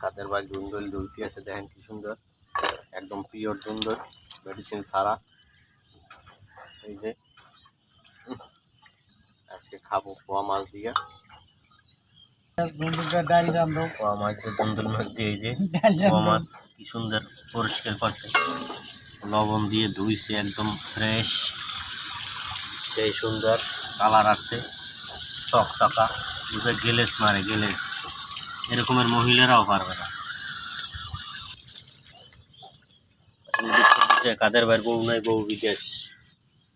তাদের ভাই দুন্দল দুলতি আছে দেখেন কি সুন্দর। একদম পিওর দুন্দল মেডিসিন সারা এই যে আজকে খাব পোয়া মাছ দিয়ে। পোয়া মাছ দিয়ে দুন্দল মাছ দিয়ে যে পোয়া মাছ কি সুন্দর পরিষ্কার করছে। লবণ দিয়ে ধুইছে একদম ফ্রেশ সেই সুন্দর কালার আছে চক চকা বুঝে গেলেস মারে গেলেস। এরকমের মহিলারাও পারবে না। কাদের ভাইয়ের বউ নাই, বউ বিদেশ।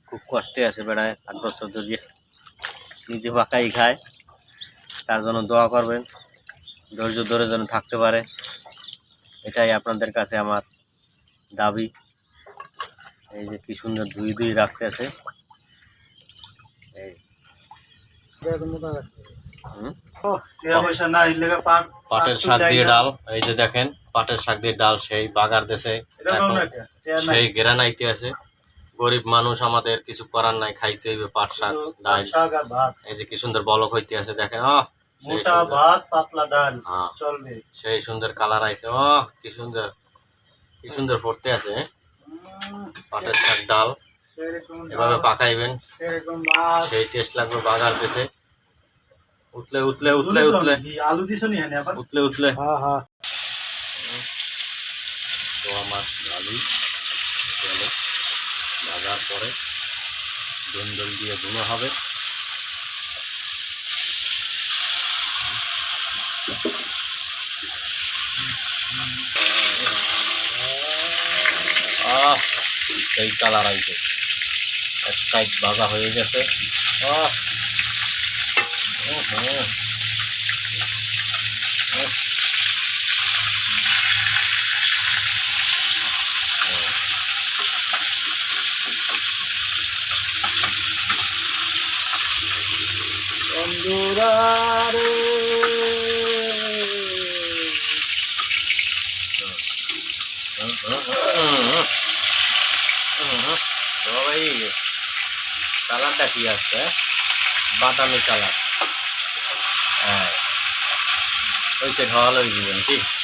খুব কষ্টে আছে বেড়ায়, আট বছর ধরে নিজে পাকাই খায়, তার জন্য দোয়া করবেন, ধৈর্য ধরে যেন থাকতে পারে। এটাই আপনাদের কাছে আমার দাবি। এই যে কি সুন্দর ধুই ধুই রাখতেছে। এই। পাটের শাক দিয়ে ডাল এই যে দেখেন পাটের শাক দিয়ে ডাল সেই বাগার দেশে সেই গেরানাইতে আছে? গরিব মানুষ আমাদের কিছু করার নাই খাইতে হইবে পাট শাক ডাল। এই যে কি সুন্দর বলক হইতে আছে দেখেন মোটা। ভাত পাতলা ডাল। হ্যাঁ। চলবে। সেই সুন্দর কালার আইছে ও কি সুন্দর কি সুন্দর ফুটতে আছে? পাটের শাক ডাল। এভাবে পাকাইবেন। সেই টেস্ট লাগবে বাগার দেশে। উতলে উতলে উতলে উতলে আলু দিছো নি আবার? উতলে উতলে হ্যাঁ হ্যাঁ তো আমার আলু তেলে ভাজার পরে দন্দল দিয়ে ধুনো হবে। আহ এই কালার আইছে। এক সাইড ভাজা হয়ে গেছে। আহ। ওহো। আহ। বন্ধুরা রে ভাই কালারটা কি আসছে বাদামি Colour হ্যাঁ ওইটা ঢল হয়ে যাবেন ঠিক